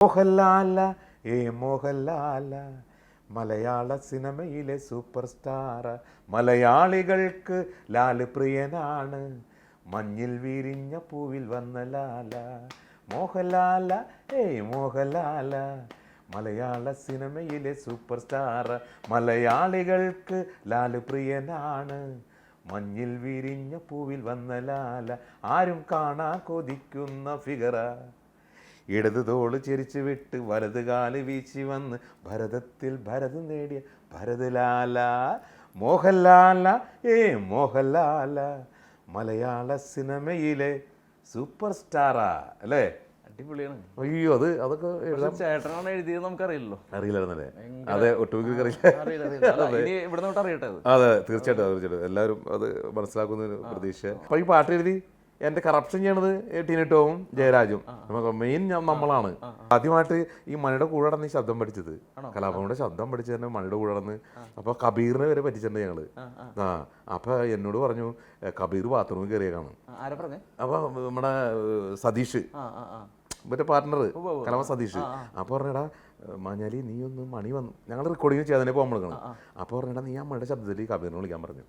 മോഹൻലാല ഏ മോഹൻലാല മലയാള സിനിമയിലെ super star മലയാളികൾക്ക് ലാൽ പ്രിയനാണ് മഞ്ഞിൽ വിരിഞ്ഞ പൂവിൽ വന്ന ലാല മോഹൻലാല ഏ മോഹൻലാല മലയാള സിനിമയിലെ സൂപ്പർ സ്റ്റാർ മലയാളികൾക്ക് ലാൽ പ്രിയനാണ് മഞ്ഞിൽ വിരിഞ്ഞ പൂവിൽ വന്ന ലാല ആരും കാണാ കൊതിക്കുന്ന ഫിഗറ ഇടത് തോൾ ചിരിച്ചു വിട്ട് വലത് കാൽ വീശി വന്ന് ഭരതത്തിൽ ഭരത് നേടിയ ഭരതലാല മോഹൻലാല ഏ മോഹൻലാല മലയാള സിനിമയിലെ സൂപ്പർ സ്റ്റാറാ അല്ലേ? അടിപൊളിയാണ്. അയ്യോ അത് അതൊക്കെ ചേട്ടനാണ് എഴുതിയത് നമുക്കറിയില്ലല്ലോ. അറിയില്ലായിരുന്നല്ലേ? അതെ ഒട്ടുമിക്ക അറിയില്ല. അതെ. തീർച്ചയായിട്ടും തീർച്ചയായിട്ടും. എല്ലാവരും അത് മനസ്സിലാക്കുന്ന പ്രതീക്ഷ. അപ്പൊ ഈ പാട്ട് എഴുതി? എന്റെ കറപ്ഷൻ ചെയ്യണത് ടീനിട്ടോവും ജയരാജും. മെയിൻ നമ്മളാണ്. ആദ്യമായിട്ട് ഈ മണിയുടെ കൂടെ നടന്ന് ഈ ശബ്ദം പഠിച്ചത്. കലാഭവന്റെ ശബ്ദം പഠിച്ചത് തന്നെ മണിയുടെ കൂടെ നടന്ന്. അപ്പൊ കബീറിനെ വരെ പറ്റിച്ചിട്ടുണ്ട് ഞങ്ങൾ. ആ അപ്പൊ എന്നോട് പറഞ്ഞു കബീർ ബാത്റൂമിൽ കയറിയേക്കാണ് അപ്പൊ നമ്മുടെ സതീഷ്. മറ്റേ പാർട്ട്ണർ കലാമ സതീഷ്. അപ്പോൾ പറഞ്ഞടാ മാഞ്ഞാലി നീ ഒന്ന് മണി വന്നു ഞങ്ങൾ റെക്കോർഡിങ് ചെയ്യാതെ പോകാൻ വിളിക്കണം അപ്പോൾ പറഞ്ഞടാ നീ ആ മണിയുടെ ശബ്ദത്തിൽ കബീറിനെ വിളിക്കാൻ പറഞ്ഞു.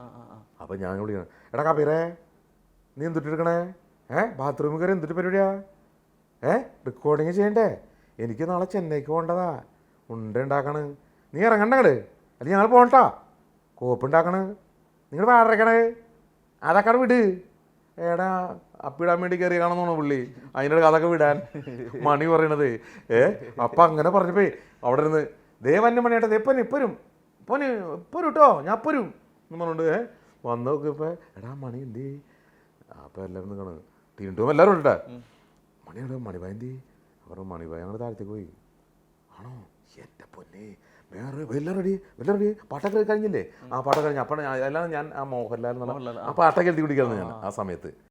അപ്പോൾ ഞാൻ വിളിക്കണം എടാ കബീറേ. നീ എന്തിട്ടെടുക്കണേ ഏ? ബാത്റൂമിൽ കയറി എന്തിട്ട് പരിപാടിയാ? ഏ? റെക്കോർഡിങ് ചെയ്യണ്ടേ? എനിക്ക് നാളെ ചെന്നൈക്ക് പോകേണ്ടതാ. ഉണ്ട ഉണ്ടാക്കണ്. നീ ഇറങ്ങണ്ടങ്ങട് അല്ലെങ്കിൽ ഞങ്ങൾ പോകണ്ടാ. കോപ്പ് ഉണ്ടാക്കണ്. നിങ്ങൾ വാടകണേ അതൊക്കെ വിട്. ഏടാ അപ്പിടാൻ വേണ്ടി കയറി കാണുന്നോണോ പുള്ളി. അതിനോട് അതൊക്കെ വിടാൻ മണി പറയണത്. ഏ? അപ്പം അങ്ങനെ പറഞ്ഞപ്പോ അവിടെ ഇരുന്ന് ദേവന്നെ മണിയാട്ടെ ദേപ്പന് ഇപ്പരും പോന് ഇപ്പൊരു കേട്ടോ ഞാൻ ഇപ്പൊരും എന്ന് പറഞ്ഞോണ്ട് ഏ? വന്നോക്കിപ്പോ എടാ മണി എന്തേ അപ്പം എല്ലാവരും കാണും ടീണ്ടും എല്ലാവരും ഉണ്ട് മണിയുടെ മണിബായന്തി അവരുടെ മണിബായ ഞങ്ങൾ താഴത്തേക്ക് പോയി. ആണോ? എന്റെ പൊന്നെ. വേറെ വെല്ല റെഡി. വെല്ല റെഡി. പാട്ടൊക്കെ കഴിഞ്ഞില്ലേ? ആ പാട്ടൊക്കെ കഴിഞ്ഞു. അപ്പം എല്ലാം ഞാൻ ആ മോഹൻലാൽ എന്നുള്ള ആ. പാട്ടൊക്കെ എഴുതി ഞാൻ ആ സമയത്ത്.